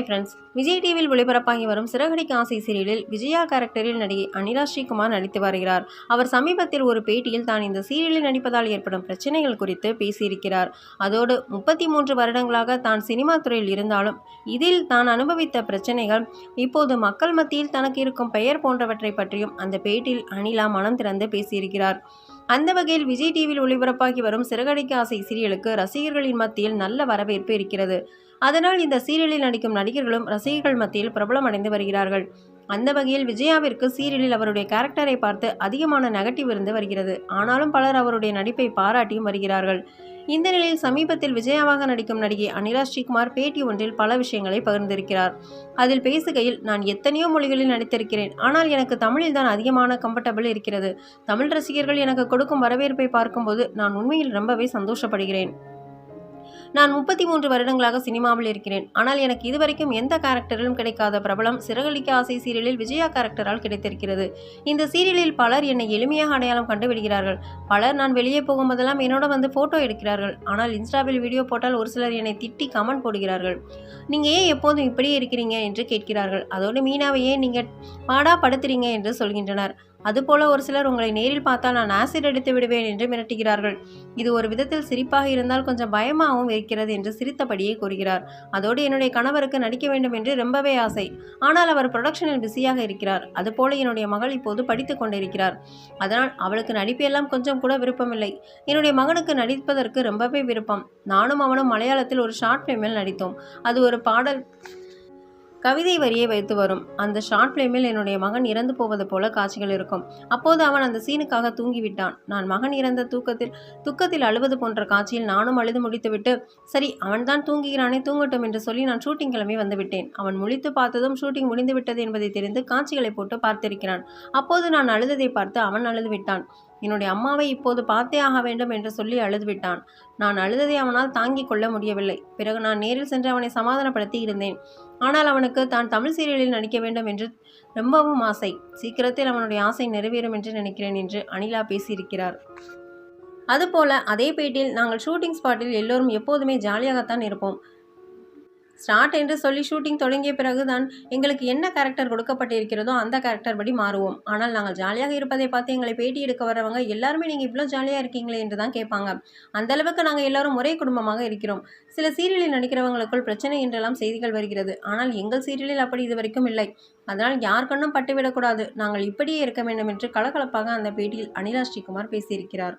Friends Vijay டிவியில் ஒளிபரப்பாகி வரும் சிறகடிக்கு ஆசை சீரியலில் விஜயா கேரக்டரில் நடிகை அனிலா ஸ்ரீகுமார் நடித்து வருகிறார். அவர் சமீபத்தில் ஒரு பேட்டியில் தான் இந்த சீரியலில் நடிப்பதால் ஏற்படும் பிரச்சனைகள் குறித்து பேசியிருக்கிறார். அதோடு முப்பத்தி மூன்று வருடங்களாக தான் சினிமா துறையில் இருந்தாலும் இதில் தான் அனுபவித்த பிரச்சனைகள் இப்போது மக்கள் மத்தியில் தனக்கு இருக்கும் பெயர் போன்றவற்றை பற்றியும் அந்த பேட்டியில் அனிலா மனம் திறந்து பேசியிருக்கிறார். அந்த வகையில் விஜய் டிவியில் ஒளிபரப்பாகி வரும் சிறகடிக்க ஆசை சீரியலுக்கு ரசிகர்களின் மத்தியில் நல்ல வரவேற்பு இருக்கிறது. அதனால் இந்த சீரியலில் நடிக்கும் நடிகர்களும் ரசிகர்கள் மத்தியில் பிரபலமடைந்து வருகிறார்கள். அந்த வகையில் விஜயாவிற்கு சீரியலில் அவருடைய கேரக்டரை பார்த்து அதிகமான நெகட்டிவ் இருந்து வருகிறது. ஆனாலும் பலர் அவருடைய நடிப்பை பாராட்டியும் வருகிறார்கள். இந்த நிலையில் சமீபத்தில் விஜயாவாக நடிக்கும் நடிகை அனிலா ஸ்ரீகுமார் பேட்டி ஒன்றில் பல விஷயங்களை பகிர்ந்திருக்கிறார். அதில் பேசுகையில் நான் எத்தனையோ மொழிகளில் நடித்திருக்கிறேன். ஆனால் எனக்கு தமிழில் தான் அதிகமான கம்ஃபர்டபுள் இருக்கிறது. தமிழ் ரசிகர்கள் எனக்கு கொடுக்கும் வரவேற்பை பார்க்கும்போது நான் உண்மையில் ரொம்பவே சந்தோஷப்படுகிறேன். நான் முப்பத்தி மூன்று வருடங்களாக சினிமாவில் இருக்கிறேன். ஆனால் எனக்கு இதுவரைக்கும் எந்த கேரக்டரிலும் கிடைக்காத பிரபலம் சிறகலிக்க ஆசை சீரியலில் விஜயா கேரக்டரால் கிடைத்திருக்கிறது. இந்த சீரியலில் பலர் என்னை எளிமையாக அடையாளம் கண்டுவிடுகிறார்கள் பலர் நான் வெளியே போகும்போதெல்லாம் என்னோட வந்து ஃபோட்டோ எடுக்கிறார்கள். ஆனால் இன்ஸ்டாவில் வீடியோ போட்டால் ஒரு சிலர் என்னை திட்டி கமெண்ட் போடுகிறார்கள். நீங்கள் ஏன் எப்போதும் இப்படியே இருக்கிறீங்க? என்று கேட்கிறார்கள். அதோடு மீனாவை ஏன் நீங்கள் பாடா படுத்துறீங்க? என்று சொல்கின்றனர். அதுபோல ஒரு சிலர் உங்களை நேரில் பார்த்தால் நான் ஆசிட் எடுத்து விடுவேன் என்று மிரட்டுகிறார்கள். இது ஒரு விதத்தில் சிரிப்பாக இருந்தால் கொஞ்சம் பயமாகவும் இருக்கிறது என்று சிரித்தபடியே கூறுகிறார். அதோடு என்னுடைய கணவருக்கு நடிக்க வேண்டும் என்று ரொம்பவே ஆசை. ஆனால் அவர் ப்ரொடக்ஷனில் பிஸியாக இருக்கிறார். அதுபோல என்னுடைய மகள் இப்போது படித்து கொண்டிருக்கிறார். அதனால் அவளுக்கு நடிப்பெல்லாம் கொஞ்சம் கூட விருப்பமில்லை. என்னுடைய மகனுக்கு நடிப்பதற்கு ரொம்பவே விருப்பம். நானும் அவனும் மலையாளத்தில் ஒரு ஷார்ட் ஃபிலிமில் நடித்தோம். அது ஒரு பாடல் கவிதை வரியை வைத்து வரும். அந்த ஷார்ட் ஃபிலிமில் என்னுடைய மகன் இறந்து போவது போல காட்சிகள் இருக்கும். அப்போது அவன் அந்த சீனுக்காக தூங்கிவிட்டான். நான் மகன் இறந்த தூக்கத்தில் துக்கத்தில் அழுவது போன்ற காட்சியில் நானும் அழுது முடித்துவிட்டு சரி அவன்தான் தூங்குகிறானே தூங்கட்டும் என்று சொல்லி நான் ஷூட்டிங் கிளம்பி வந்துவிட்டேன் அவன் முழித்து பார்த்ததும் ஷூட்டிங் முடிந்து விட்டது என்பதை தெரிந்து காட்சிகளை போட்டு பார்த்திருக்கிறான். அப்போது நான் அழுததை பார்த்து அவன் அழுது விட்டான். என்னுடைய அம்மாவை இப்போது பார்த்தே ஆக வேண்டும் என்று சொல்லி அழுதுவிட்டான். நான் அழுததை அவனால் தாங்கிக் கொள்ள முடியவில்லை. பிறகு நான் நேரில் சென்று அவனை சமாதானப்படுத்தி இருந்தேன் ஆனால் அவனுக்கு தான் தமிழ் சீரியலில் நடிக்க வேண்டும் என்று ரொம்பவும் ஆசை. சீக்கிரத்தில் அவனுடைய ஆசை நிறைவேறும் என்று நினைக்கிறேன் என்று அனிலா பேசியிருக்கிறார். அதுபோல அதே பேட்டியில் நாங்கள் ஷூட்டிங் ஸ்பாட்டில் எல்லோரும் எப்போதுமே ஜாலியாகத்தான் இருப்போம். ஸ்டார்ட் என்று சொல்லி ஷூட்டிங் தொடங்கிய பிறகுதான் எங்களுக்கு என்ன கேரக்டர் கொடுக்கப்பட்டிருக்கிறதோ அந்த கேரக்டர் படி மாறுவோம். ஆனால் நாங்கள் ஜாலியாக இருப்பதை பார்த்து எங்களை பேட்டி எடுக்க வரவங்க எல்லாருமே நீங்கள் இவ்வளோ ஜாலியாக இருக்கீங்களே என்று தான் கேட்பாங்க. அந்த அளவுக்கு நாங்கள் எல்லாரும் ஒரே குடும்பமாக இருக்கிறோம். சில சீரியலில் நடிக்கிறவங்களுக்குள் பிரச்சனை என்றெல்லாம் செய்திகள் வருகிறது. ஆனால் எங்கள் சீரியலில் அப்படி இதுவரைக்கும் இல்லை. அதனால் யார் கண்ணும் பட்டுவிடக்கூடாது. நாங்கள் இப்படியே இருக்க வேண்டும் என்று கலகலப்பாக அந்த பேட்டியில் அனிலா ஸ்ரீகுமார் பேசியிருக்கிறார்.